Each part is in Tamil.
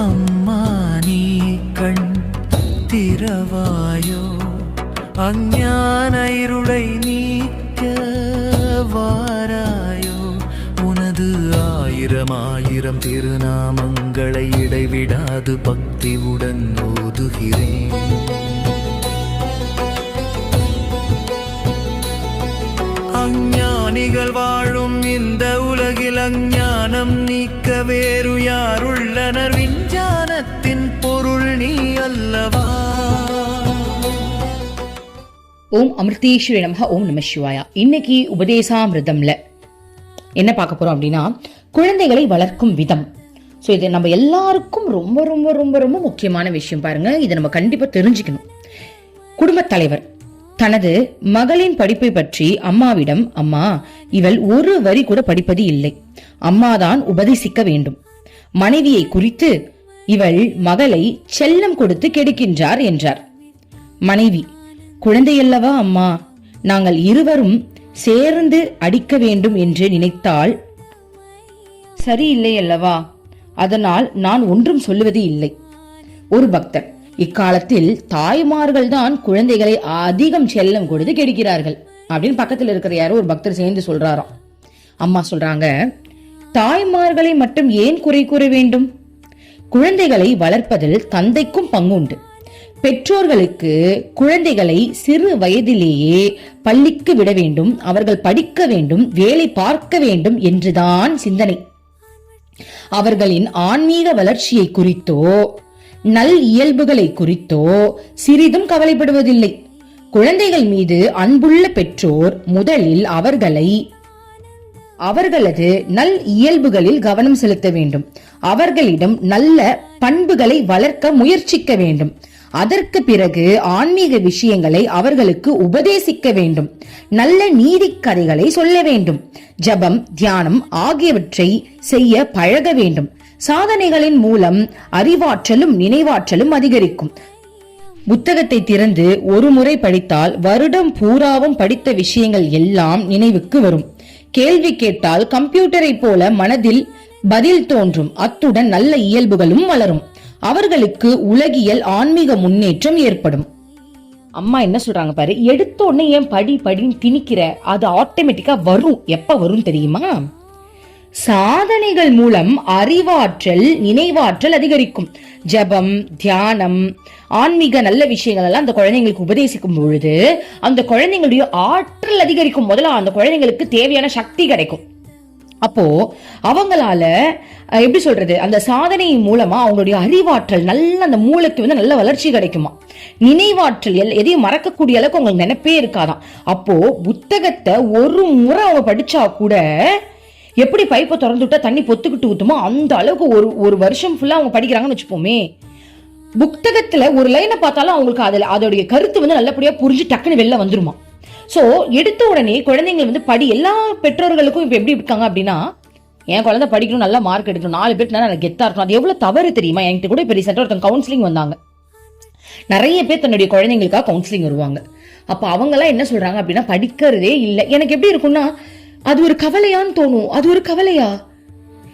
അമ്മ നീ തിരവായോ അജ്ഞാന ഇരുളை நீக்க வாராயோ? உனது ஆயிரம் ஆயிரம் திருநாமங்களை இடைவிடாது பக்தியுடன் ஓதுகிறேன். ஞானிகள் வாழும் இந்த உலகில் அஞ்ஞானம் நீக்க வேறு யாருள்ளனர்? விஞ்ஞானத்தின் பொருள் நீ அல்லவா? ஓம் அமிர்தேஸ்வரி நமக. ஓம் நம சிவாயா. இன்னைக்கு உபதேசாமிருதம்ல என்ன பார்க்க போறோம் அப்படின்னா குழந்தைகளை வளர்க்கும் விதம். ஸோ இது நம்ம எல்லாருக்கும் ரொம்ப ரொம்ப ரொம்ப ரொம்ப முக்கியமான விஷயம் பாருங்க. இதை நம்ம கண்டிப்பா தெரிஞ்சுக்கணும். குடும்பத் தலைவர். தனது மகளின் படிப்பை பற்றி அம்மாவிடம் அம்மா இவள் ஒரு வரி கூட படிப்பது இல்லை. அம்மாதான் உபதேசிக்க வேண்டும். மனைவியை குறித்து இவள் மகளை செல்லம் கொடுத்து கெடுக்கின்றார் என்றார். மனைவி குழந்தையல்லவா அம்மா? நாங்கள் இருவரும் சேர்ந்து அடிக்க வேண்டும் என்று நினைத்தால் சரியில்லை அல்லவா அதனால் நான் ஒன்றும் சொல்லுவது இல்லை. ஒரு பக்தர் இக்காலத்தில் தாய்மார்கள் தான் குழந்தைகளை அதிகம் செல்லம் கொடுத்து கெடுக்கிறார்கள். அப்படின்னு பக்கத்தில் இருக்கிற யாரோ ஒரு பக்தர் சேர்ந்து சொல்றாராம். அம்மா சொல்றாங்க தாய்மார்களை மட்டும் ஏன் குறை கூற வேண்டும்? குழந்தைகளை வளர்ப்பதில் தந்தைக்கும் பங்கு உண்டு பெற்றோர்களுக்கு குழந்தைகளை சிறு வயதிலேயே பள்ளிக்கு விட வேண்டும் அவர்கள் படிக்க வேண்டும் வேலை பார்க்க வேண்டும் என்றுதான் சிந்தனை. அவர்களின் ஆன்மீக வளர்ச்சியை குறித்தோ நல் இயல்புகளை குறித்தோ சிறிதும் கவலைப்படுவதில்லை. குழந்தைகள் மீது அன்புள்ள பெற்றோர் முதலில் அவர்களை அவர்களது நல் இயல்புகளில் கவனம் செலுத்த வேண்டும். அவர்களிடம் நல்ல பண்புகளை வளர்க்க முயற்சிக்க வேண்டும். அதற்கு பிறகு ஆன்மீக விஷயங்களை அவர்களுக்கு உபதேசிக்க வேண்டும். நல்ல நீதி கதைகளை சொல்ல வேண்டும். ஜபம் தியானம் ஆகியவற்றை செய்ய பழக வேண்டும். சாதனைகளின் மூலம் அறிவாற்றலும் நினைவாற்றலும் அதிகரிக்கும். புத்தகத்தை திறந்து ஒரு முறை படித்தால் வருடம் பூராவும் படித்த விஷயங்கள் எல்லாம் நினைவுக்கு வரும். கேள்வி கேட்டால் கம்ப்யூட்டரை போல மனதில் பதில் தோன்றும். அத்துடன் நல்ல இயல்புகளும் வளரும். அவர்களுக்கு உலகியல் ஆன்மீக முன்னேற்றம் ஏற்படும். அம்மா என்ன சொல்றாங்க பாரு எடுத்த உடனே ஏன் படி படின்னு திணிக்கிற அது ஆட்டோமேட்டிக்கா வரும். எப்ப வரும் தெரியுமா? சாதனைகள் மூலம் அறிவாற்றல் நினைவாற்றல் அதிகரிக்கும். ஜபம் தியானம் ஆன்மீக நல்ல விஷயங்கள் எல்லாம் அந்த குழந்தைங்களுக்கு உபதேசிக்கும் பொழுது அந்த குழந்தைங்களுடைய ஆற்றல் அதிகரிக்கும். முதல்ல அந்த குழந்தைங்களுக்கு தேவையான சக்தி கிடைக்கும். அப்போ அவங்களால எப்படி சொல்றது? அந்த சாதனை மூலமா அவங்களுடைய அறிவாற்றல் நல்ல அந்த மூளைக்கு வந்து நல்ல வளர்ச்சி கிடைக்குமா? நினைவாற்றல் எல்- எதையும் மறக்கக்கூடிய அளவுக்கு அவங்களுக்கு நினைப்பே இருக்காதாம். அப்போ புத்தகத்தை ஒரு முறை அவங்க படிச்சா கூட எப்படி பைப்பை திறந்து விட்டா தண்ணி பொத்துக்கிட்டு ஊத்துமோ அந்த அளவுக்கு ஒரு ஒரு வருஷம் ஃபுல்லா அவங்க படிக்கிறாங்கன்னு வச்சுப்போமே. புத்தகத்துல ஒரு லைனை பார்த்தாலும் அவங்களுக்கு அதுல அதோடைய கருத்து வந்து நல்லபடியா புரிஞ்சு டக்குன்னு வெளில வந்துருமா? ஸோ எடுத்த உடனே குழந்தைங்க வந்து படி எல்லா பெற்றோர்களுக்கும் இப்போ எப்படி இருக்காங்க அப்படின்னா என் குழந்தை படிக்கணும் நல்லா மார்க் எடுக்கணும் நாலு பேருக்கு நான் கெத்தா இருக்கணும். அது எவ்வளோ தவறு தெரியுமா? என்கிட்ட கூட இப்போ ரீசெண்டாக ஒருத்தன் கவுன்சிலிங் வந்தாங்க. நிறைய பேர் தன்னுடைய குழந்தைங்களுக்காக கவுன்சிலிங் வருவாங்க. அப்போ அவங்கெல்லாம் என்ன சொல்கிறாங்க அப்படின்னா படிக்கிறதே இல்லை. எனக்கு எப்படி இருக்கும்னா அது ஒரு கவலையான்னு தோணும். அது ஒரு கவலையா?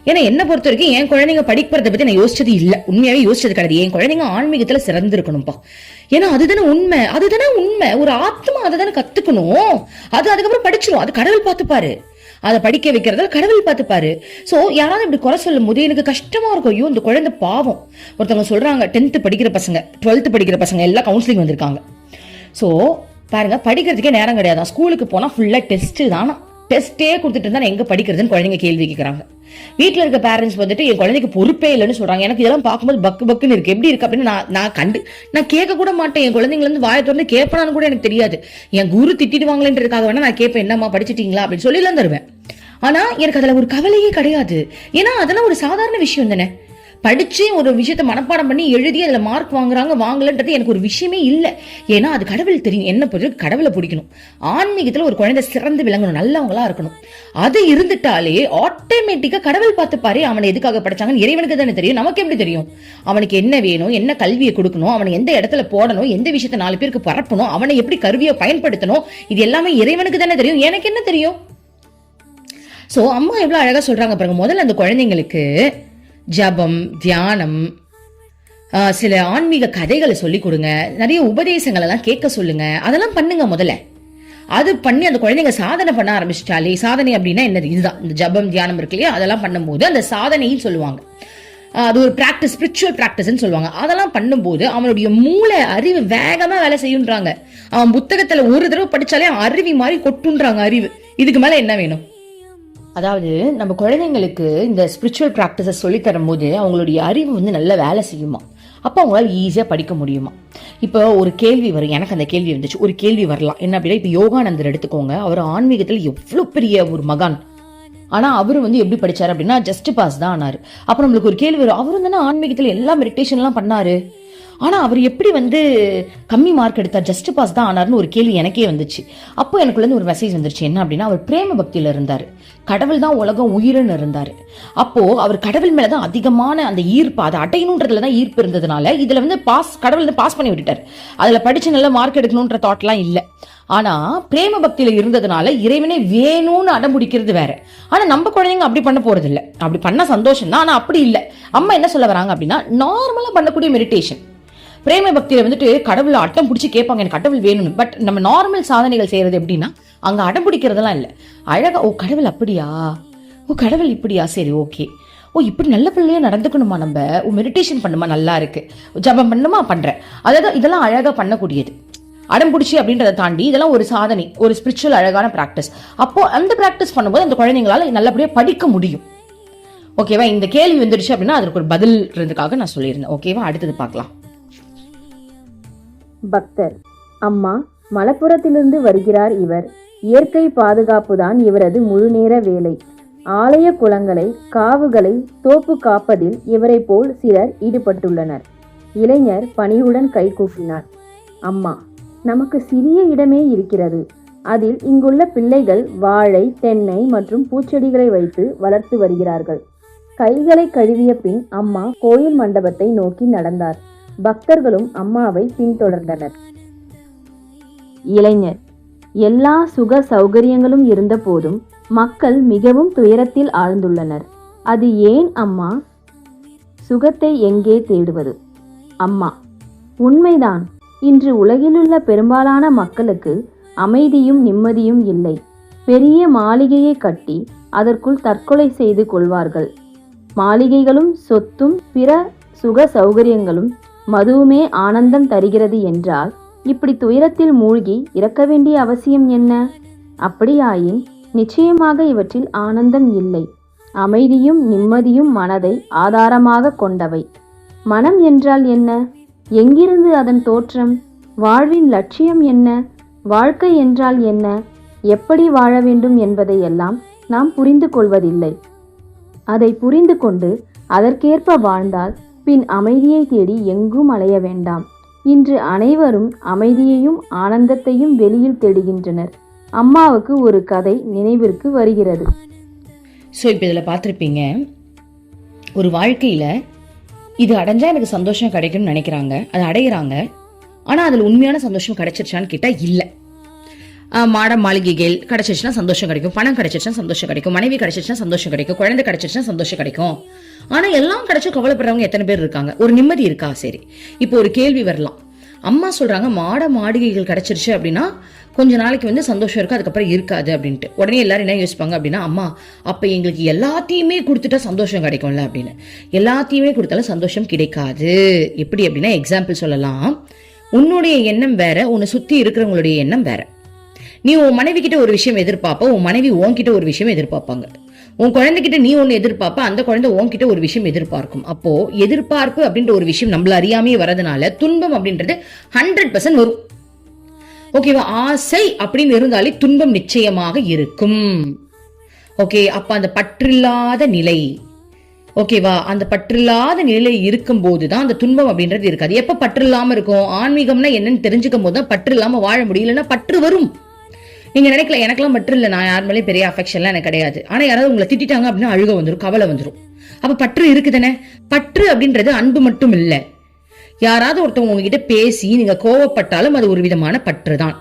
ஏன்னா என்ன பொறுத்த வரைக்கும் என் குழந்தைங்க படிக்கிறத பத்தி நான் யோசிச்சது இல்ல. உண்மையாவே யோசிச்சது கிடையாது. என் குழந்தைங்க ஆன்மீகத்துல சிறந்திருக்கணும்ப்பா ஏன்னா அதுதானே உண்மை. அதுதானே உண்மை. ஒரு ஆத்மா அதை தானே கத்துக்கணும். அது அதுக்கப்புறம் படிச்சிடும் அது கடவுள் பார்த்துப்பாரு. அதை படிக்க வைக்கிறதால கடவுள் பார்த்துப்பாரு. ஸோ யாராவது இப்படி குறை சொல்லும் போது எனக்கு கஷ்டமா இருக்கும். ஐயோ இந்த குழந்தை பாவம். ஒருத்தவங்க சொல்றாங்க டென்த் படிக்கிற பசங்க டுவெல்த் படிக்கிற பசங்க எல்லாம் கவுன்சிலிங் வந்திருக்காங்க. ஸோ பாருங்க படிக்கிறதுக்கே நேரம் கிடையாது? ஸ்கூலுக்கு போனா ஃபுல்லா டெஸ்ட் தானா? டெஸ்டே கொடுத்துட்டு இருந்தா நான் எங்க படிக்கிறதுன்னு குழந்தைங்க கேள்வி கேட்குறாங்க வீட்ல இருக்க பேரண்ட்ஸ் வந்துட்டு என் குழந்தைக்கு பொறுப்பே இல்லைன்னு சொல்றாங்க. எனக்கு இதெல்லாம் பார்க்கும்போது பக்கு பக்குன்னு இருக்கு. எப்படி இருக்கு? அப்படின்னு நான் நான் கண்டு நான் கேட்க கூட மாட்டேன். என் குழந்தைங்கள வந்து வாயை திறந்து கேட்பனான்னு கூட எனக்கு தெரியாது. என் குரு திட்டிடுவாங்களேன்றதுக்காக வேணா நான் கேட்பேன். என்னம்மா படிச்சிட்டீங்களா? அப்படின்னு சொல்லி தருவேன். ஆனா எனக்கு அதுல ஒரு கவலையே கிடையாது. ஏன்னா அதெல்லாம் ஒரு சாதாரண விஷயம் தானே. படிச்சு ஒரு விஷயத்த மனப்பாடம் பண்ணி எழுதி அதுல மார்க் வாங்குறாங்க வாங்கலன்றது எனக்கு ஒரு விஷயமே இல்லை. ஏன்னா அது கடவுள் தெரியும். என்ன பொறுத்து கடவுளை பிடிக்கணும். ஆன்மீகத்துல ஒரு குழந்தை சிறந்து விளங்கணும் நல்லவங்களா இருக்கணும். அது இருந்துட்டாலே ஆட்டோமேட்டிக்கா கடவுள் பார்த்துப்பாரு அவனை எதுக்காக படிச்சாங்கன்னு இறைவனுக்கு தானே தெரியும். நமக்கு எப்படி தெரியும்? அவனுக்கு என்ன வேணும் என்ன கல்வியை கொடுக்கணும் அவனை எந்த இடத்துல போடணும் எந்த விஷயத்த நாலு பேருக்கு பரப்பணும் அவனை எப்படி கருவியை பயன்படுத்தணும் இது எல்லாமே இறைவனுக்கு தானே தெரியும். எனக்கு என்ன தெரியும்? சோ அம்மா எவ்வளவு அழகா சொல்றாங்க பாருங்க. முதல்ல அந்த குழந்தைங்களுக்கு ஜபம் தியானம் சில ஆன்மீக கதைகளை சொல்லி கொடுங்க. நிறைய உபதேசங்கள் எல்லாம் கேட்க சொல்லுங்க. அதெல்லாம் பண்ணுங்க முதல்ல. அது பண்ணி அந்த குழந்தைங்க சாதனை பண்ண ஆரம்பிச்சிட்டாலே சாதனை அப்படின்னா என்னது? இதுதான். இந்த ஜபம் தியானம் இருக்கு இல்லையா? அதெல்லாம் பண்ணும்போது அந்த சாதனைன்னு சொல்லுவாங்க. அது ஒரு பிராக்டிஸ் ஸ்பிரிச்சுவல் பிராக்டிஸ்னு சொல்லுவாங்க. அதெல்லாம் பண்ணும்போது அவனுடைய மூளை அறிவு வேகமா வேலை செய்யுன்றாங்க. அவன் புத்தகத்துல ஒரு தடவை படிச்சாலே அறிவி மாதிரி கொட்டுன்றாங்க அறிவு. இதுக்கு மேல என்ன வேணும்? அதாவது நம்ம குழந்தைங்களுக்கு இந்த ஸ்பிரிச்சுவல் ப்ராக்டிஸை சொல்லி தரும்போது அவங்களுடைய அறிவு வந்து நல்ல வேலை செய்யுமா? அப்போ அவங்களால ஈஸியாக படிக்க முடியுமா? இப்போ ஒரு கேள்வி வரும். எனக்கு அந்த கேள்வி வந்துச்சு. ஒரு கேள்வி வரலாம். என்ன அப்படின்னா இப்போ யோகானந்தர் எடுத்துக்கோங்க. அவர் ஆன்மீகத்தில் எவ்வளோ பெரிய ஒரு மகான். ஆனால் அவர் வந்து எப்படி படித்தார் அப்படின்னா ஜஸ்ட் பாஸ் தான் ஆனார். அப்போ நம்மளுக்கு ஒரு கேள்வி வரும். அவரும் தானே ஆன்மீகத்தில் எல்லா மெடிடேஷன்லாம் பண்ணார். ஆனால் அவர் எப்படி வந்து கம்மி மார்க் எடுத்தார்? ஜஸ்ட் பாஸ் தான் ஆனார்னு ஒரு கேள்வி எனக்கே வந்துச்சு. அப்போ எனக்குள்ளேருந்து ஒரு மெசேஜ் வந்துருச்சு. என்ன அப்படின்னா அவர் பிரேம பக்தியில் இருந்தார். கடவுள் தான் உலகம் உயிர்னு இருந்தார். அப்போது அவர் கடவுள் மேலே தான் அதிகமான அந்த ஈர்ப்பு அதை அடையணுன்றதுல தான் ஈர்ப்பு இருந்ததுனால இதில் வந்து பாஸ் கடவுள் வந்து பாஸ் பண்ணி விட்டுட்டார். அதில் படித்து நல்ல மார்க் எடுக்கணுன்ற தாட்லாம் இல்லை. ஆனால் பிரேம பக்தியில் இருந்ததுனால இறைவனே வேணும்னு அடம்பிடிக்கிறது வேற. ஆனால் நம்ம குழந்தைங்க அப்படி பண்ண போகிறது இல்லை அப்படி பண்ண சந்தோஷம் தான் ஆனால் அப்படி இல்லை. அம்மா என்ன சொல்ல வராங்க அப்படின்னா நார்மலாக பண்ணக்கூடிய மெடிடேஷன் பிரேம பக்தியில வந்துட்டு கடவுளை அட்டம் பிடிச்சி கேட்பாங்க. எனக்கு கடவுள் வேணும்னு. பட் நம்ம நார்மல் சாதனைகள் செய்யறது எப்படின்னா அங்க அடம் பிடிக்கிறதெல்லாம் இல்லை. அழகா ஓ கடவுள் அப்படியா? ஓ கடவுள் இப்படியா? சரி ஓகே. ஓ இப்படி நல்ல பிள்ளையா நடந்துக்கணுமா நம்ம? ஓ மெடிடேஷன் பண்ணுமா? நல்லா இருக்கு. ஜபம் பண்ணுமா? பண்றேன். அதாவது இதெல்லாம் அழகா பண்ணக்கூடியது. அடம் பிடிச்சி அப்படின்றத தாண்டி இதெல்லாம் ஒரு சாதனை ஒரு ஸ்பிரிச்சுவல் அழகான ப்ராக்டிஸ் அப்போ அந்த ப்ராக்டிஸ் பண்ணும்போது அந்த குழந்தைங்களால நல்லபடியாக படிக்க முடியும். ஓகேவா இந்த கேள்வி வந்துடுச்சு அப்படின்னா அதற்கு ஒரு பதில் இருந்ததுக்காக நான் சொல்லியிருந்தேன். ஓகேவா அடுத்தது பார்க்கலாம். பக்தர். அம்மா மலப்புறத்திலிருந்து வருகிறார் இவர். இயற்கை பாதுகாப்புதான் இவரது முழுநேர வேலை. ஆலய குளங்களை காவுகளை தோப்பு காப்பதில் இவரை போல் சிலர் ஈடுபட்டுள்ளனர். இளைஞர் பணியுடன் கைகூப்பினார் அம்மா நமக்கு சிறிய இடமே இருக்கிறது. அதில் இங்குள்ள பிள்ளைகள் வாழை தென்னை மற்றும் பூச்செடிகளை வைத்து வளர்த்து வருகிறார்கள். கைகளை கழுவிய பின் அம்மா கோயில் மண்டபத்தை நோக்கி நடந்தார். பக்தர்களும் அம்மாவை பின்தொடர்ந்தனர். இளைஞர் எல்லா சுக சௌகரியங்களும் இருந்தபோதும் மக்கள் மிகவும் துயரத்தில் ஆழ்ந்துள்ளனர். அது ஏன் அம்மா? சுகத்தை எங்கே தேடுவது? அம்மா உண்மைதான். இன்று உலகிலுள்ள பெரும்பாலான மக்களுக்கு அமைதியும் நிம்மதியும் இல்லை. பெரிய மாளிகையை கட்டி அதற்குள் தற்கொலை செய்து கொள்வார்கள். மாளிகைகளும் சொத்தும் பிற சுக சௌகரியங்களும் மதுவுமே ஆனந்தம் தருகிறது என்றால் இப்படி துயரத்தில் மூழ்கி இறக்க வேண்டிய அவசியம் என்ன? அப்படியாயின் நிச்சயமாக இவற்றில் ஆனந்தம் இல்லை. அமைதியும் நிம்மதியும் மனதை ஆதாரமாக கொண்டவை. மனம் என்றால் என்ன? எங்கிருந்து அதன் தோற்றம்? வாழ்வின் லட்சியம் என்ன? வாழ்க்கை என்றால் என்ன? எப்படி வாழ வேண்டும் என்பதையெல்லாம் நாம் புரிந்து கொள்வதில்லை. அதை புரிந்து கொண்டு அதற்கேற்ப வாழ்ந்தால் பின் அமைதியை தேடி எங்கும் அலைய வேண்டாம். இன்று அனைவரும் அமைதியையும் ஆனந்தத்தையும் வெளியில் தேடுகின்றனர். அம்மாவுக்கு ஒரு கதை நினைவிற்கு வருகிறது. ஸோ இப்போ இதில் பார்த்துருப்பீங்க ஒரு வாழ்க்கையில் இது அடைஞ்சால் எனக்கு சந்தோஷம் கிடைக்கும்னு நினைக்கிறாங்க அதை அடையிறாங்க. ஆனால் அதில் உண்மையான சந்தோஷம் கிடைச்சிருச்சான்னு கேட்டால் இல்லை. மாட மாளிகைகள் கிடைச்சிருச்சுன்னா சந்தோஷம் கிடைக்கும் பணம் கிடைச்சிருச்சுன்னா சந்தோஷம் கிடைக்கும் மனைவி கிடைச்சிருச்சுன்னா சந்தோஷம் கிடைக்கும் குழந்தை கிடைச்சிருச்சுன்னா சந்தோஷம் கிடைக்கும். ஆனால் எல்லாம் கிடைச்சு கவலைப்படுறவங்க எத்தனை பேர் இருக்காங்க? ஒரு நிம்மதி இருக்கா? சரி. இப்போ ஒரு கேள்வி வரலாம். அம்மா சொல்றாங்க மாட மாடிகைகள் கிடைச்சிருச்சு அப்படின்னா கொஞ்ச நாளைக்கு வந்து சந்தோஷம் இருக்கும் அதுக்கப்புறம் இருக்காது அப்படின்ட்டு. உடனே எல்லாரும் என்ன யோசிப்பாங்க அப்படின்னா அம்மா அப்போ எங்களுக்கு எல்லாத்தையுமே கொடுத்துட்டா சந்தோஷம் கிடைக்கும்ல அப்படின்னு. எல்லாத்தையுமே கொடுத்தாலும் சந்தோஷம் கிடைக்காது. எப்படி அப்படின்னா எக்ஸாம்பிள் சொல்லலாம். உன்னுடைய எண்ணம் வேற உன்னை சுற்றி இருக்கிறவங்களுடைய எண்ணம் வேற. நீ உன் மனைவி கிட்ட ஒரு விஷயம் எதிர்பார்ப்ப உன் மனைவி உன்கிட்ட ஒரு விஷயம் எதிர்பார்ப்பாங்க. உன் குழந்தைகிட்ட நீ ஒன்று எதிர்பார்ப்ப அந்த குழந்தை உன்கிட்ட ஒரு விஷயம் எதிர்பார்க்கும். அப்போ எதிர்பார்ப்பு அப்படின்ற ஒரு விஷயம் நம்மள அறியாமே வரதுனால துன்பம் அப்படின்றது ஹண்ட்ரட் பர்சன்ட் வரும். ஓகேவா? ஆசை அப்படின்னு இருந்தாலே துன்பம் நிச்சயமாக இருக்கும். ஓகே அப்ப அந்த பற்றில்லாத நிலை. ஓகேவா? அந்த பற்றில்லாத நிலை இருக்கும்போது தான் அந்த துன்பம் அப்படின்றது இருக்காது. எப்ப பற்று இல்லாம இருக்கும்? ஆன்மீகம்னா என்னன்னு தெரிஞ்சுக்கும் போது தான் பற்று இல்லாம வாழ முடியலன்னா பற்று வரும். நீங்க நினைக்கல எனக்குலாம் பற்று இல்லை. நான் யார் மேலேயும் பெரிய அஃபெக்ஷன்லாம் எனக்கு கிடையாது. ஆனா யாராவது உங்களை திட்டிட்டாங்க அப்படின்னா அழுக வந்துடும் கவலை வந்துடும் அப்ப பற்று இருக்குதானே பற்று அப்படின்றது அன்பு மட்டும் இல்ல. யாராவது ஒருத்தவங்க உங்ககிட்ட பேசி நீங்க கோவப்பட்டாலும் அது ஒரு விதமான பற்று தான்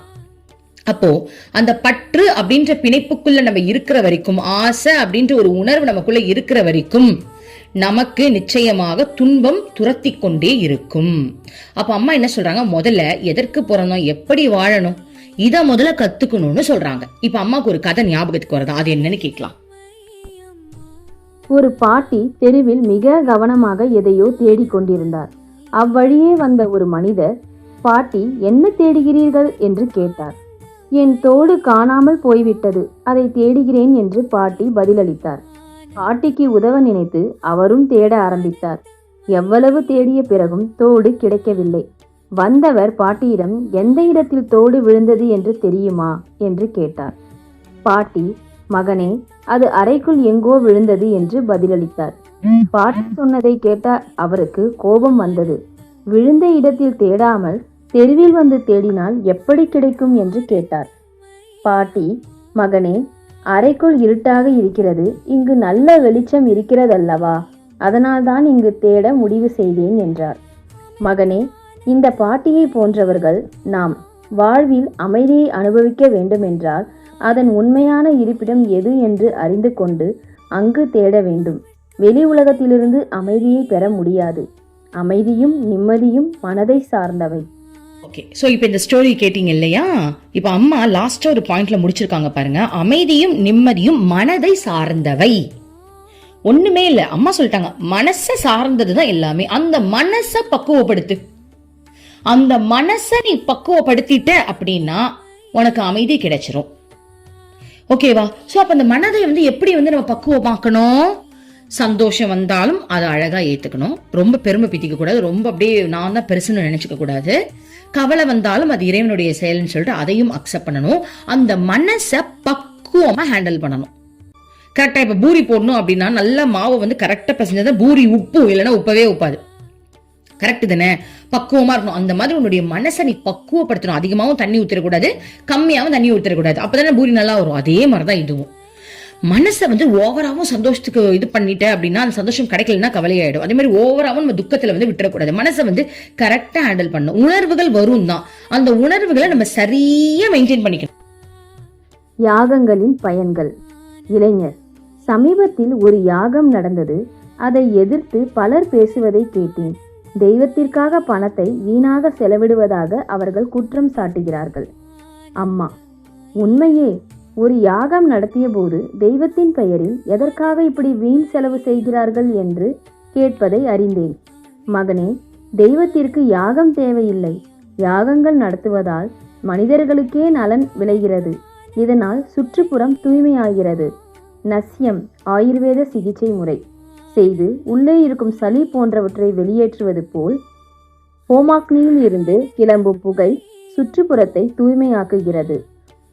அப்போ அந்த பற்று அப்படின்ற பிணைப்புக்குள்ள நம்ம இருக்கிற வரைக்கும் ஆசை அப்படின்ற ஒரு உணர்வு நமக்குள்ள இருக்கிற வரைக்கும் நமக்கு நிச்சயமாக துன்பம் துரத்தி கொண்டே இருக்கும். அப்ப அம்மா என்ன சொல்றாங்க? முதல்ல எதற்கு பிறந்தோம்? எப்படி வாழணும்? இத முதல்ல கத்துக்கணும்னு சொல்றாங்க. இப்ப அம்மாக்கு ஒரு கதை ஞாபகத்துக்கு வருதா அது என்னன்னு கேட்கலாம். ஒரு பாட்டி தெருவில் மிக கவனமாக எதையோ தேடிக் கொண்டிருந்தார். அவ்வழியே வந்த ஒரு மனிதர் பாட்டி என்ன தேடுகிறீர்கள்? என்று கேட்டார். என் தோடு காணாமல் போய்விட்டது அதை தேடுகிறேன் என்று பாட்டி பதிலளித்தார். பாட்டிக்கு உதவ நினைத்து அவரும் தேட ஆரம்பித்தார். எவ்வளவு தேடிய பிறகும் தோடு கிடைக்கவில்லை. வந்தவர் பாட்டியிடம் எந்த இடத்தில் தோடு விழுந்தது என்று தெரியுமா? என்று கேட்டார். பாட்டி மகனே அது அறைக்குள் எங்கோ விழுந்தது என்று பதிலளித்தார். பாட்டி சொன்னதை கேட்ட அவருக்கு கோபம் வந்தது. விழுந்த இடத்தில் தேடாமல் தெருவில் வந்து தேடினால் எப்படி கிடைக்கும்? என்று கேட்டார். பாட்டி மகனே அறைக்குள் இருட்டாக இருக்கிறது. இங்கு நல்ல வெளிச்சம் இருக்கிறதல்லவா? அதனால்தான் இங்கு தேட முடிவு செய்தேன் என்றார். மகனே இந்த பாட்டியை போன்றவர்கள் நாம் வாழ்வில் அமைதியை அனுபவிக்க வேண்டுமென்றால் அதன் உண்மையான இருப்பிடம் எது என்று அறிந்து கொண்டு அங்கு தேட வேண்டும். வெளி உலகத்திலிருந்து அமைதியை பெற முடியாது. அமைதியும் நிம்மதியும் மனதை சார்ந்தவை. ஓகே ஸோ இப்போ இந்த ஸ்டோரி கேட்டீங்க இல்லையா? இப்போ அம்மா லாஸ்ட்டாக ஒரு பாயிண்ட்ல முடிச்சிருக்காங்க பாருங்க. அமைதியும் நிம்மதியும் மனதை சார்ந்தவை. ஒன்றுமே இல்லை. அம்மா சொல்லிட்டாங்க மனசை சார்ந்தது தான் எல்லாமே. அந்த மனசை பக்குவப்படுத்து. அந்த மனசை நீ பக்குவப்படுத்திட்ட அப்படின்னா உனக்கு அமைதி கிடைச்சிரும். ஓகேவா ஸோ அப்போ அந்த மனதை வந்து எப்படி வந்து நம்ம பக்குவமாக்கணும்? சந்தோஷம் வந்தாலும் அதை அழகாக ஏற்றுக்கணும் ரொம்ப பெருமை பித்திக்க கூடாது. ரொம்ப அப்படியே நான் தான் பெருசுன்னு நினைச்சுக்க கூடாது. கவலை வந்தாலும் அது இறைவனுடைய செயல்னு சொல்லிட்டு அதையும் அக்செப்ட் பண்ணணும். அந்த மனசை பக்குவமாக ஹேண்டில் பண்ணணும். கரெக்டாக இப்போ பூரி போடணும் அப்படின்னா நல்ல மாவை வந்து கரெக்டாக பசஞ்சதை பூரி உப்பு இல்லைன்னா உப்பவே உப்பாது. கரெக்ட் தானே? பக்குவமா இருக்கணும். அந்த மாதிரி உன்னுடைய மனசை நீ பக்குவப்படுத்தணும். அதிகமாகவும் தண்ணி ஊத்திடக்கூடாது கம்மியாகவும் தண்ணி ஊத்திடக்கூடாது. அப்பதானே பூரி நல்லா வரும். அதே மாதிரிதான் இதுவும். மனசை வந்து ஓவராவும் சந்தோஷத்துக்கு இது பண்ணிட்ட அப்படின்னா அந்த சந்தோஷம் கிடைக்கலன்னா கவலையாயிடும். அதே மாதிரி ஓவராகவும் நம்ம துக்கத்தில் வந்து விட்டுறக்கூடாது. மனசை வந்து கரெக்டாக ஹேண்டில் பண்ணணும். உணர்வுகள் வரும் தான். அந்த உணர்வுகளை நம்ம சரியா மெயின்டைன் பண்ணிக்கணும். யாகங்களின் பயன்கள். இளைஞர் சமீபத்தில் ஒரு யாகம் நடந்தது. அதை எதிர்த்து பலர் பேசுவதை கேட்டேன். தெய்வத்திற்காக பணத்தை வீணாக செலவிடுவதாக அவர்கள் குற்றம் சாட்டுகிறார்கள். அம்மா உண்மையே ஒரு யாகம் நடத்திய போது தெய்வத்தின் பெயரில் எதற்காக இப்படி வீண் செலவு செய்கிறார்கள் என்று கேட்பதை அறிந்தேன். மகனே தெய்வத்திற்கு யாகம் தேவையில்லை. யாகங்கள் நடத்துவதால் மனிதர்களுக்கே நலன் விளைகிறது. இதனால் சுற்றுப்புறம் தூய்மையாகிறது. நஸ்யம் ஆயுர்வேத சிகிச்சை முறை. செய்து உள்ளே இருக்கும் சளி போன்றவற்றை வெளியேற்றுவது போல் ஹோமாக்னியில் இருந்து கிளம்பும் புகை சுற்றுப்புறத்தை தூய்மையாக்குகிறது.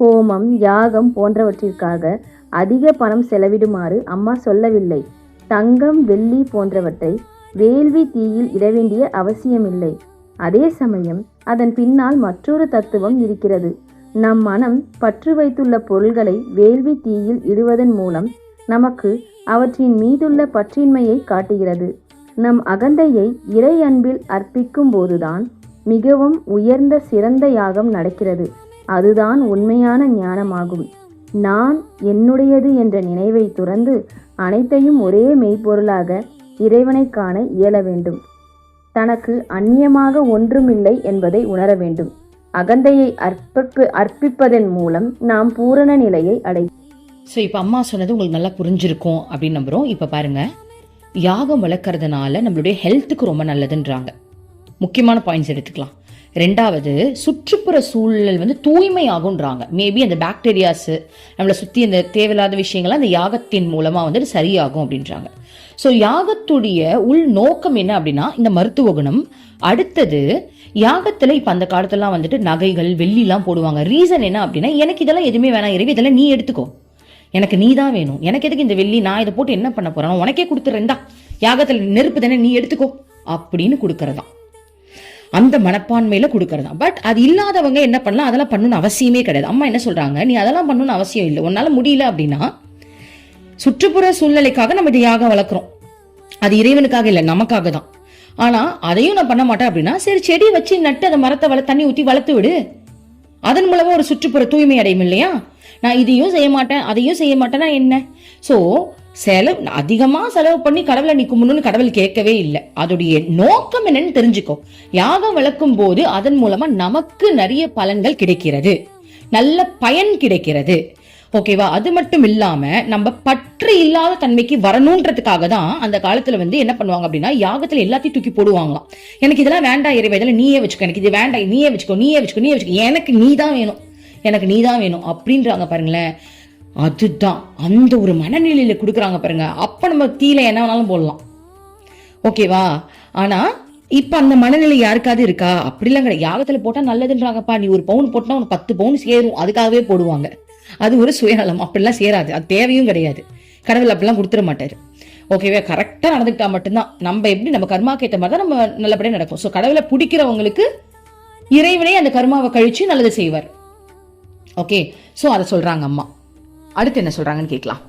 ஹோமம் யாகம் போன்றவற்றிற்காக அதிக பணம் செலவிடுமாறு அம்மா சொல்லவில்லை. தங்கம் வெள்ளி போன்றவற்றை வேள்வி தீயில் இட வேண்டிய அவசியமில்லை. அதே சமயம் அதன் பின்னால் மற்றொரு தத்துவம் இருக்கிறது. நம் மனம் பற்று வைத்துள்ள பொருள்களை வேள்வி தீயில் இடுவதன் மூலம் நமக்கு அவற்றின் மீதுள்ள பற்றின்மையை காட்டுகிறது. நம் அகந்தையை இறை அன்பில் அர்ப்பிக்கும் போதுதான் மிகவும் உயர்ந்த சிறந்த யாகம் நடக்கிறது. அதுதான் உண்மையான ஞானமாகும். நான் என்னுடையது என்ற நினைவை துறந்து அனைத்தையும் ஒரே மெய்ப்பொருளாக இறைவனை காண இயல வேண்டும். தனக்கு அந்நியமாக ஒன்றுமில்லை என்பதை உணர வேண்டும். அகந்தையை அர்ப்பி அர்ப்பிப்பதன் மூலம் நாம் பூரண நிலையை அடை ஸோ இப்போ அம்மா சொன்னது உங்களுக்கு நல்லா புரிஞ்சிருக்கும் அப்படின்னு நம்புறோம். இப்போ பாருங்கள் யாகம் வளர்க்கறதுனால நம்மளுடைய ஹெல்த்துக்கு ரொம்ப நல்லதுன்றாங்க. முக்கியமான பாயிண்ட்ஸ் எடுத்துக்கலாம். ரெண்டாவது சுற்றுப்புற சூழல் வந்து தூய்மை ஆகுன்றாங்க மேபி அந்த பாக்டீரியாஸு நம்மளை சுற்றி அந்த தேவையில்லாத விஷயங்கள்லாம் அந்த யாகத்தின் மூலமாக வந்துட்டு சரியாகும் அப்படின்றாங்க. ஸோ யாகத்துடைய உள் நோக்கம் என்ன அப்படின்னா இந்த மருத்துவ குணம். அடுத்தது யாகத்தில் இப்போ அந்த காலத்துலலாம் வந்துட்டு நகைகள் வெள்ளிலாம் போடுவாங்க. ரீசன் என்ன அப்படின்னா எனக்கு இதெல்லாம் எதுவுமே வேணாம். இறைவி இதெல்லாம் நீ எடுத்துக்கோ. எனக்கு நீ தான் வேணும். எனக்கு எதுக்கு இந்த வெள்ளி? நான் இதை போட்டு என்ன பண்ண போறேன் உனக்கே கொடுத்துறேன்டா யாகத்தில் நெருப்பு தானே நீ எடுத்துக்கோ. அப்படின்னு கொடுக்கறதா அந்த மனப்பான்மையில கொடுக்கறதா பட் அது இல்லாதவங்க என்ன பண்ணலாம்? அதெல்லாம் பண்ணணும்னு அவசியமே கிடையாது. அம்மா என்ன சொல்றாங்க? நீ அதெல்லாம் பண்ணணும்னு அவசியம் இல்லை. உன்னால முடியல அப்படின்னா சுற்றுப்புற சூழ்நிலைக்காக நம்ம இது யாகம் வளர்க்குறோம். அது இறைவனுக்காக இல்லை நமக்காக தான் ஆனா அதையும் நான் பண்ண மாட்டேன் அப்படின்னா சரி செடி வச்சு நட்டு அந்த மரத்தை வள தண்ணி ஊற்றி வளர்த்து விடு. அதன் மூலமா ஒரு சுற்றுப்புற தூய்மை அடையும் இல்லையா? நான் இதையும் செய்ய மாட்டேன் அதையும் செய்ய மாட்டேன்னா என்ன? ஸோ செலவு அதிகமாக செலவு பண்ணி கடவுளை நீ கும்பிடணும்னு கடவுள் கேட்கவே இல்லை. அதோடைய நோக்கம் என்னன்னு தெரிஞ்சுக்கோ. யாகம் வளர்க்கும் போது அதன் மூலமா நமக்கு நிறைய பலன்கள் கிடைக்கிறது. நல்ல பயன் கிடைக்கிறது. ஓகேவா அது மட்டும் இல்லாம நம்ம பற்று இல்லாத தன்மைக்கு வரணுன்றதுக்காக தான் அந்த காலத்துல வந்து என்ன பண்ணுவாங்க அப்படின்னா யாகத்துல எல்லாத்தையும் தூக்கி போடுவாங்களாம். எனக்கு இதெல்லாம் வேண்டாம் இறைவா நீயே வச்சுக்கோ. எனக்கு இது வேண்டாம் நீயே வச்சுக்கோ நீயே வச்சுக்கோ நீயே வச்சுக்கோ. எனக்கு நீ தான் வேணும். எனக்கு நீ தான் வேணும் அப்படின்றாங்க பாருங்களேன். அதுதான். அந்த ஒரு மனநிலையில கொடுக்குறாங்க பாருங்க. அப்போ நம்ம தீல என்ன வேணாலும் போடலாம். ஓகேவா ஆனால் இப்போ அந்த மனநிலை யாருக்காவது இருக்கா? அப்படிலாம் கிடையாது. யாகத்தில் போட்டால் நல்லதுன்றாங்கப்பா. நீ ஒரு பவுன் போட்டால் உனக்கு பத்து பவுன் சேரும். அதுக்காகவே போடுவாங்க. அது ஒரு சுயநலம். அப்படிலாம் சேராது. அது தேவையும் கிடையாது. கடவுள் அப்படிலாம் கொடுத்துட மாட்டார். ஓகேவா கரெக்டாக நடந்துக்கிட்டா மட்டும்தான். நம்ம எப்படி நம்ம கர்மாக்கு ஏற்ற மாதிரி தான் நம்ம நல்லபடியாக நடக்கும் ஸோ கடவுளை பிடிக்கிறவங்களுக்கு இறைவனே அந்த கர்மாவை கழிச்சு நல்லது செய்வார். ஓகே ஸோ அதை சொல்கிறாங்க அம்மா. அடுத்து என்ன சொல்கிறாங்கன்னு கேட்கலாம்.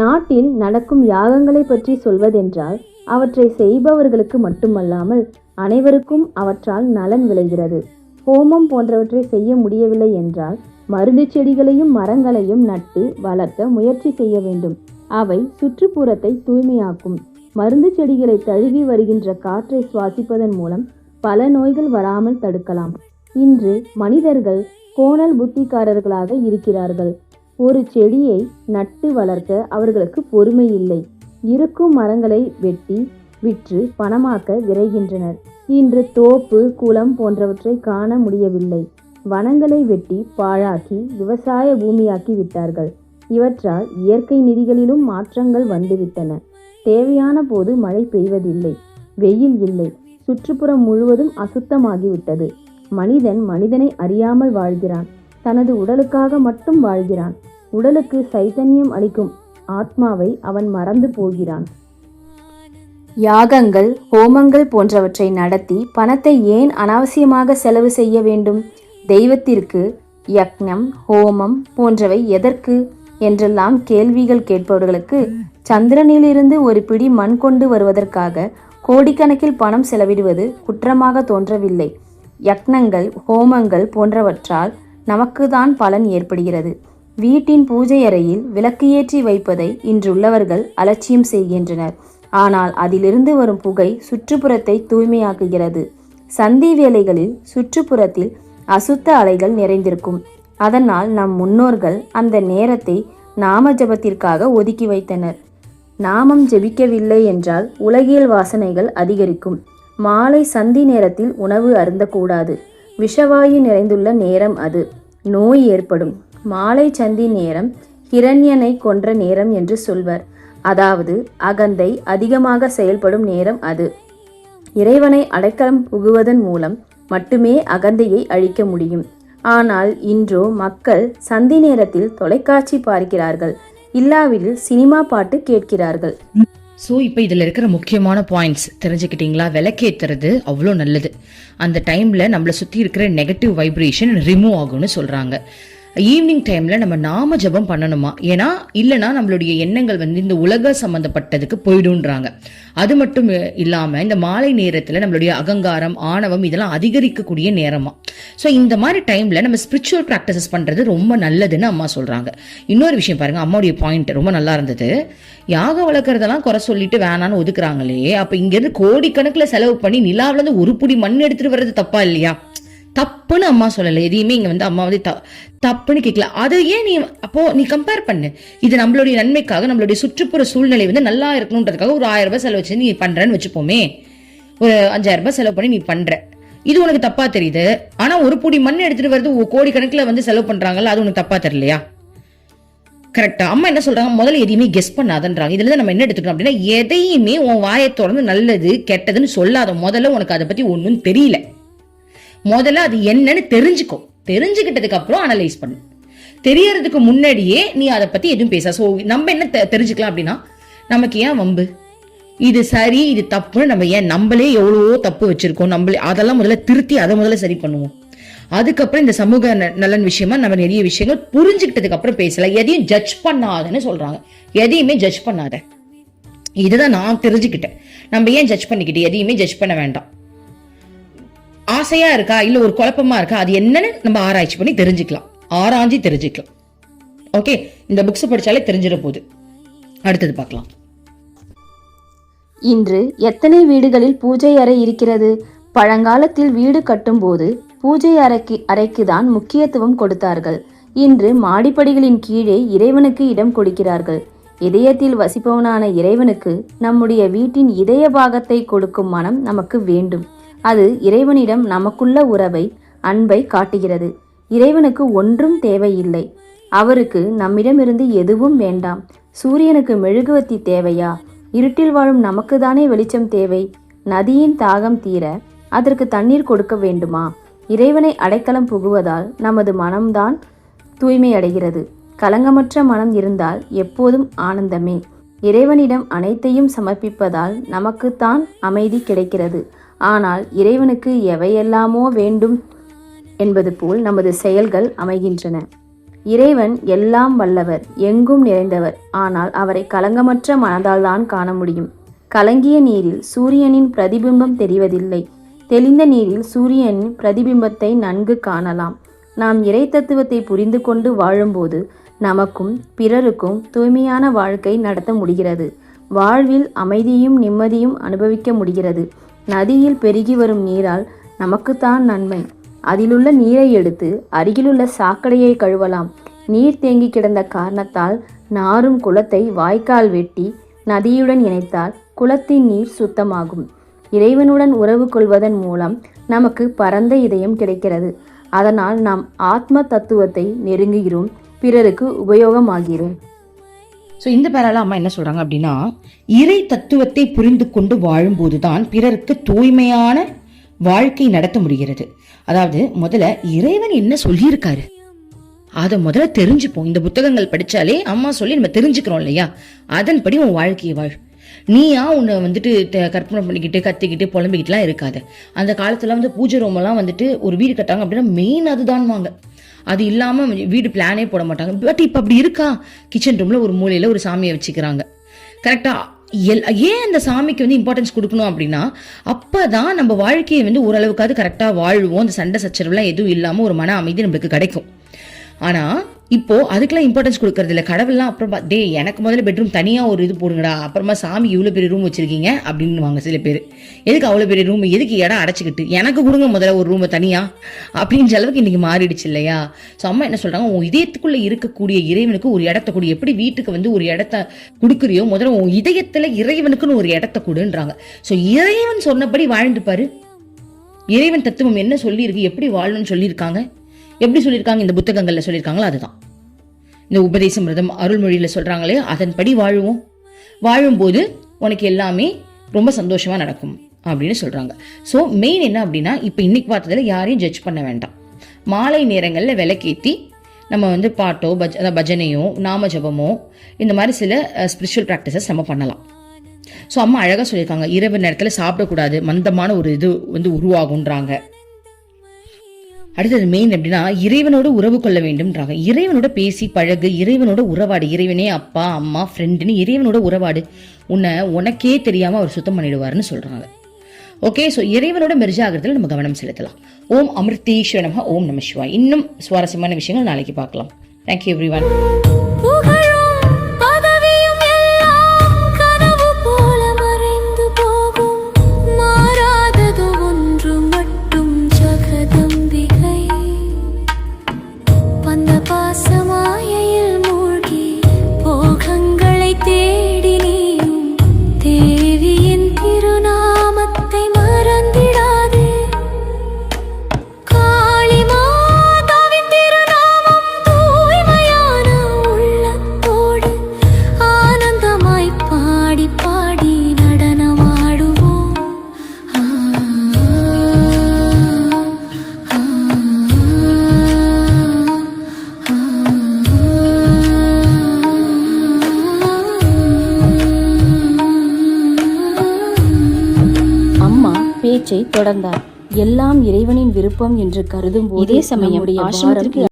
நாட்டில் நடக்கும் யாகங்களை பற்றி சொல்வதென்றால் அவற்றை செய்பவர்களுக்கு மட்டுமல்லாமல் அனைவருக்கும் அவற்றால் நலன் விளைகிறது. ஹோமம் போன்றவற்றை செய்ய முடியவில்லை என்றால் மருந்து செடிகளையும் மரங்களையும் நட்டு வளர்க்க முயற்சி செய்ய வேண்டும். அவை சுற்றுப்புறத்தை தூய்மையாக்கும். மருந்து செடிகளை தழுவி வருகின்ற காற்றை சுவாசிப்பதன் மூலம் பல நோய்கள் வராமல் தடுக்கலாம். இன்று மனிதர்கள் கோணல் புத்திக்காரர்களாக இருக்கிறார்கள். ஒரு செடியை நட்டு வளர்க்க அவர்களுக்கு பொறுமை இல்லை. இருக்கும் மரங்களை வெட்டி விற்று பணமாக்க விரைகின்றனர். இன்று தோப்பு குளம் போன்றவற்றை காண முடியவில்லை. வனங்களை வெட்டி பாழாக்கி விவசாய பூமியாக்கி விட்டார்கள். இவற்றால் இயற்கை நிதிகளிலும் மாற்றங்கள் வந்துவிட்டன. தேவையான போது மழை பெய்வதில்லை. வெயில் இல்லை. சுற்றுப்புறம் முழுவதும் அசுத்தமாகிவிட்டது. மனிதன் மனிதனை அறியாமல் வாழ்கிறான். தனது உடலுக்காக மட்டும் வாழ்கிறான். உடலுக்கு சைத்தன்யம் அளிக்கும் ஆத்மாவை அவன் மறந்து போகிறான். யாகங்கள் ஹோமங்கள் போன்றவற்றை நடத்தி பணத்தை ஏன் அனாவசியமாக செலவு செய்ய வேண்டும்? தெய்வத்திற்கு யக்ஞம் ஹோமம் போன்றவை எதற்கு? என்றெல்லாம் கேள்விகள் கேட்பவர்களுக்கு சந்திரனிலிருந்து ஒரு பிடி மண் கொண்டு வருவதற்காக கோடிக்கணக்கில் பணம் செலவிடுவது குற்றமாக தோன்றவில்லை. யக்னங்கள் ஹோமங்கள் போன்றவற்றால் நமக்குதான் பலன் ஏற்படுகிறது. வீட்டின் பூஜை அறையில் விளக்கு ஏற்றி வைப்பதை இன்றுள்ளவர்கள் அலட்சியம் செய்கின்றனர். ஆனால் அதிலிருந்து வரும் புகை சுற்றுப்புறத்தை தூய்மையாக்குகிறது. சந்தி வேலைகளில் சுற்றுப்புறத்தில் அசுத்த அலைகள் நிறைந்திருக்கும். அதனால் நம் முன்னோர்கள் அந்த நேரத்தை நாம ஜபத்திற்காக ஒதுக்கி வைத்தனர். நாமம் ஜெபிக்கவில்லை என்றால் உலகியல் வாசனைகள் அதிகரிக்கும். மாலை சந்தி நேரத்தில் உணவு அருந்தக்கூடாது. விஷவாயு நிறைந்துள்ள நேரம் அது. நோய் ஏற்படும். மாலை சந்தி நேரம் கிரண்யனை கொன்ற நேரம் என்று சொல்வர். அதாவது அகந்தை அதிகமாக செயல்படும் நேரம் அது. இறைவனை அடைக்கலம் புகுவதன் மூலம் மட்டுமே அகந்தையை அழிக்க முடியும். ஆனால் இன்றோ மக்கள் சந்தி நேரத்தில் தொலைக்காட்சி பார்க்கிறார்கள். இல்லாவிடில் சினிமா பாட்டு கேட்கிறார்கள். ஸோ இப்போ இதில் இருக்கிற முக்கியமான பாயிண்ட்ஸ் தெரிஞ்சுக்கிட்டீங்களா? விளக்கேற்றுறது அவ்வளோ நல்லது. அந்த டைமில் நம்மளை சுற்றி இருக்கிற நெகட்டிவ் வைப்ரேஷன் ரிமூவ் ஆகும்னு சொல்கிறாங்க ஈவினிங் டைமில் நம்ம நாம ஜெபம் பண்ணணுமா? ஏன்னா இல்லைன்னா நம்மளுடைய எண்ணங்கள் வந்து இந்த உலக சம்மந்தப்பட்டதுக்கு போயிடும்ன்றாங்க. அது மட்டும் இல்லாமல் இந்த மாலை நேரத்தில் நம்மளுடைய அகங்காரம் ஆணவம் இதெல்லாம் அதிகரிக்கக்கூடிய நேரமா? ஸோ இந்த மாதிரி டைமில் நம்ம ஸ்பிரிச்சுவல் ப்ராக்டிசஸ் பண்ணுறது ரொம்ப நல்லதுன்னு அம்மா சொல்கிறாங்க இன்னொரு விஷயம் பாருங்க அம்மாவுடைய பாயிண்ட் ரொம்ப நல்லா இருந்தது. யாகம் வளர்க்குறதெல்லாம் குறை சொல்லிட்டு வேணான்னு ஒதுக்குறாங்களே அப்போ இங்கேருந்து கோடிக்கணக்கில் செலவு பண்ணி நிலாவிலேருந்து ஒரு புடி மண் எடுத்துட்டு வர்றது தப்பா இல்லையா? தப்புன்னு அம்மா சொல்லலை. எதையுமே இங்கே வந்து அம்மா வந்து த தப்புன்னு கேட்கல அதை ஏன் நீ அப்போ நீ கம்பேர் பண்ணு. இது நம்மளுடைய நன்மைக்காக நம்மளுடைய சுற்றுப்புற சூழ்நிலை வந்து நல்லா இருக்கணுன்றதுக்காக ஒரு ஆயிரம் ரூபாய் செலவு வச்சு நீ பண்றேன்னு வச்சுப்போமே. ஒரு அஞ்சாயிரம் ரூபாய் செலவு பண்ணி நீ பண்ற. இது உனக்கு தப்பா தெரியுது. ஆனா ஒரு பொடி மண் எடுத்துட்டு வருது கோடி கணக்குல வந்து செலவு பண்றாங்கல்ல அது உனக்கு தப்பா தெரியலையா? கரெக்டா அம்மா என்ன சொல்றாங்க? முதல்ல எதையுமே கெஸ் பண்ணாதன்றாங்க. இதுல நம்ம என்ன எடுத்துக்கணும் அப்படின்னா எதையுமே உன் வாயை தொடர்ந்து நல்லது கெட்டதுன்னு சொல்லாத. முதல்ல உனக்கு அதை பத்தி ஒன்றும் தெரியல. முதல்ல அது என்னன்னு தெரிஞ்சுக்கோ. தெரிஞ்சுக்கிட்டதுக்கு அப்புறம் அனலைஸ் பண்ணு. தெரியறதுக்கு முன்னாடியே நீ அதை பத்தி எதுவும் பேச. ஸோ நம்ம என்ன தெ- தெரிஞ்சுக்கலாம் அப்படின்னா நமக்கு ஏன் வம்பு? இது சரி இது தப்புன்னு நம்ம ஏன் நம்மளே எவ்வளவோ தப்பு வச்சிருக்கோம்? நம்மளே அதெல்லாம் முதல்ல திருத்தி அதை முதல்ல சரி பண்ணுவோம். அதுக்கப்புறம் இந்த சமூக ந- நலன் விஷயமா நம்ம நிறைய விஷயங்கள் புரிஞ்சுக்கிட்டதுக்கு அப்புறம் பேசலாம் எதையும் ஜட்ஜ் பண்ணாதன்னு சொல்றாங்க. எதையுமே ஜட்ஜ் பண்ணாத. இதுதான் நான் தெரிஞ்சுக்கிட்டேன். நம்ம ஏன் ஜட்ஜ் பண்ணிக்கிட்டு எதையுமே ஜட்ஜ் பண்ண வேண்டாம். ஆசையா இருக்கா? இல்ல ஒரு குழப்பமா இருக்கா? அது என்னன்னு நம்ம ஆராய்ச்சி பண்ணி தெரிஞ்சுக்கலாம். ஆராய்ஞ்சி தெரிஞ்சுக்கலாம். ஓகே இந்த புக்ஸ் படிச்சாலே தெரிஞ்சிட போகுது. அடுத்தது பார்க்கலாம். இன்று எத்தனை வீடுகளில் பூஜை அறை இருக்கிறது? பழங்காலத்தில் வீடு கட்டும்போது பூஜை அறைக்கு அறைக்கு தான் முக்கியத்துவம் கொடுத்தார்கள். இன்று மாடிப்படிகளின் கீழே இறைவனுக்கு இடம் கொடுக்கிறார்கள். இதயத்தில் வசிப்பவனான இறைவனுக்கு நம்முடைய வீட்டின் இதய பாகத்தை கொடுக்கும் மனம் நமக்கு வேண்டும். அது இறைவனிடம் நமக்குள்ள உறவை அன்பை காட்டுகிறது. இறைவனுக்கு ஒன்றும் தேவையில்லை. அவருக்கு நம்மிடமிருந்து எதுவும் வேண்டாம். சூரியனுக்கு மெழுகுவத்தி தேவையா? இருட்டில் வாழும் நமக்கு தானே வெளிச்சம் தேவை? நதியின் தாகம் தீர அதற்கு தண்ணீர் கொடுக்க வேண்டுமா? இறைவனை அடைக்கலம் புகுவதால் நமது மனம்தான் தூய்மை அடைகிறது கலங்கமற்ற மனம் இருந்தால் எப்போதும் ஆனந்தமே. இறைவனிடம் அனைத்தையும் சமர்ப்பிப்பதால் நமக்குத்தான் அமைதி கிடைக்கிறது. ஆனால் இறைவனுக்கு எவையெல்லாமோ வேண்டும் என்பது போல் நமது செயல்கள் அமைகின்றன. இறைவன் எல்லாம் வல்லவர் எங்கும் நிறைந்தவர். ஆனால் அவரை கலங்கமற்ற மனதால் தான் காண முடியும். கலங்கிய நீரில் சூரியனின் பிரதிபிம்பம் தெரிவதில்லை. தெளிந்த நீரில் சூரியனின் பிரதிபிம்பத்தை நன்கு காணலாம். நாம் இறை தத்துவத்தை புரிந்து கொண்டு வாழும்போது நமக்கும் பிறருக்கும் தூய்மையான வாழ்க்கை நடத்த முடிகிறது. வாழ்வில் அமைதியும் நிம்மதியும் அனுபவிக்க முடிகிறது. நதியில் பெருகி வரும் நீரால் நமக்குத்தான் நன்மை. அதிலுள்ள நீரை எடுத்து அருகிலுள்ள சாக்கடையை கழுவலாம். நீர் தேங்கி கிடந்த காரணத்தால் நாரும் குளத்தை வாய்க்கால் வெட்டி நதியுடன் இணைத்தால் குளத்தின் நீர் சுத்தமாகும். இறைவனுடன் உறவு கொள்வதன் மூலம் நமக்கு பரந்த இதயம் கிடைக்கிறது. அதனால் நாம் ஆத்ம தத்துவத்தை நெருங்குகிறோம். பிறருக்கு உபயோகமாகிறோம். ஸோ இந்த பேரால அம்மா என்ன சொல்றாங்க அப்படின்னா இறை தத்துவத்தை புரிந்து கொண்டு வாழும்போதுதான் பிறருக்கு தூய்மையான வாழ்க்கை நடத்த முடிகிறது. அதாவது முதல்ல இறைவன் என்ன சொல்லியிருக்காரு? அதை முதல்ல தெரிஞ்சுப்போம். இந்த புத்தகங்கள் படித்தாலே அம்மா சொல்லி நம்ம தெரிஞ்சுக்கிறோம் இல்லையா? அதன்படி உன் வாழ்க்கையை வாழ். நீயா உன்னை வந்துட்டு த- கற்பனை பண்ணிக்கிட்டு கத்திக்கிட்டு புலம்பிக்கிட்டுலாம் இருக்காது. அந்த காலத்துல வந்து பூஜை ரூமெல்லாம் வந்துட்டு ஒரு வீடு கட்டாங்க அப்படின்னா மெயின் அதுதான் வாங்க அது இல்லாமல் வீடு பிளானே போட மாட்டாங்க. பட் இப்போ அப்படி இருக்கா? கிச்சன் ரூமில் ஒரு மூலையில் ஒரு சாமியை வச்சுக்கிறாங்க. கரெக்டாக எல் ஏன் அந்த சாமிக்கு வந்து இம்பார்ட்டன்ஸ் கொடுக்கணும் அப்படின்னா அப்போ தான் நம்ம வாழ்க்கையை வந்து ஓரளவுக்காவது கரெக்டாக வாழ்வோம். அந்த சண்டை சச்சரவுலாம் எதுவும் இல்லாமல் ஒரு மன அமைதி நம்மளுக்கு கிடைக்கும். ஆனால் இப்போ அதுக்கெல்லாம் இம்பார்ட்டன்ஸ் கொடுக்கறது இல்லை கடவுள்லாம் அப்புறமா டே எனக்கு முதல்ல பெட்ரூம் தனியாக ஒரு இது போடுங்கடா. அப்புறமா சாமி இவ்வளோ பெரிய ரூம் வச்சிருக்கீங்க அப்படின்னு வாங்க சில பேர். எதுக்கு அவ்வளோ பெரிய ரூம் எதுக்கு இடம் அடைச்சிக்கிட்டு? எனக்கு கொடுங்க முதல்ல ஒரு ரூம் தனியாக அப்படின்ற அளவுக்கு இன்னைக்கு மாறிடுச்சு இல்லையா? ஸோ அம்மா என்ன சொல்கிறாங்க உன் இதயத்துக்குள்ளே இருக்கக்கூடிய இறைவனுக்கு ஒரு இடத்த கொடு. எப்படி வீட்டுக்கு வந்து ஒரு இடத்த கொடுக்குறியோ முதல்ல உன் இதயத்தில் இறைவனுக்குன்னு ஒரு இடத்த கொடுன்றாங்க. ஸோ இறைவன் சொன்னபடி வாழ்ந்துப்பாரு இறைவன் தத்துவம் என்ன சொல்லியிருக்கு? எப்படி வாழணும்னு சொல்லியிருக்காங்க? எப்படி சொல்லியிருக்காங்க? இந்த புத்தகங்களில் சொல்லியிருக்காங்களோ? அதுதான். இந்த உபதேசம் மிரதம் அருள்மொழியில் சொல்கிறாங்களே அதன்படி வாழுவோம். வாழும்போது உனக்கு எல்லாமே ரொம்ப சந்தோஷமாக நடக்கும் அப்படின்னு சொல்கிறாங்க ஸோ மெயின் என்ன அப்படின்னா இப்போ இன்னைக்கு பார்த்ததுல யாரையும் ஜட்ஜ் பண்ண வேண்டாம். மாலை நேரங்களில் விளக்கேத்தி நம்ம வந்து பாட்டோ பஜ் அதாவது பஜனையோ நாம ஜபமோ இந்த மாதிரி சில ஸ்பிரிச்சுவல் ப்ராக்டிசஸ் நம்ம பண்ணலாம். ஸோ அம்மா அழகாக சொல்லியிருக்காங்க இரவு நேரத்தில் சாப்பிடக்கூடாது மந்தமான ஒரு இது வந்து உருவாகுன்றாங்க அடுத்தது மெயின் எப்படின்னா இறைவனோட உறவு கொள்ள வேண்டும்ன்றாங்க. இறைவனோட பேசி பழகு இறைவனோட உறவாடு. இறைவனே அப்பா அம்மா ஃப்ரெண்டுன்னு இறைவனோட உறவாடு. உன்னை உனக்கே தெரியாமல் அவர் சுத்தம் பண்ணிடுவார்னு சொல்கிறாங்க ஓகே ஸோ இறைவனோட மெர்ஜாகிறதுல நம்ம கவனம் செலுத்தலாம். ஓம் அமிர்தீஸ்வரமாக ஓம் நம சிவாய். இன்னும் சுவாரஸ்யமான விஷயங்கள் நாளைக்கு பார்க்கலாம். தேங்க்யூ எவ்ரி ஒன் தொடர்ந்தார். எல்லாம் இறைவனின் விருப்பம் என்று கருதும் இதே சமயம் ஆசிரமத்திற்கு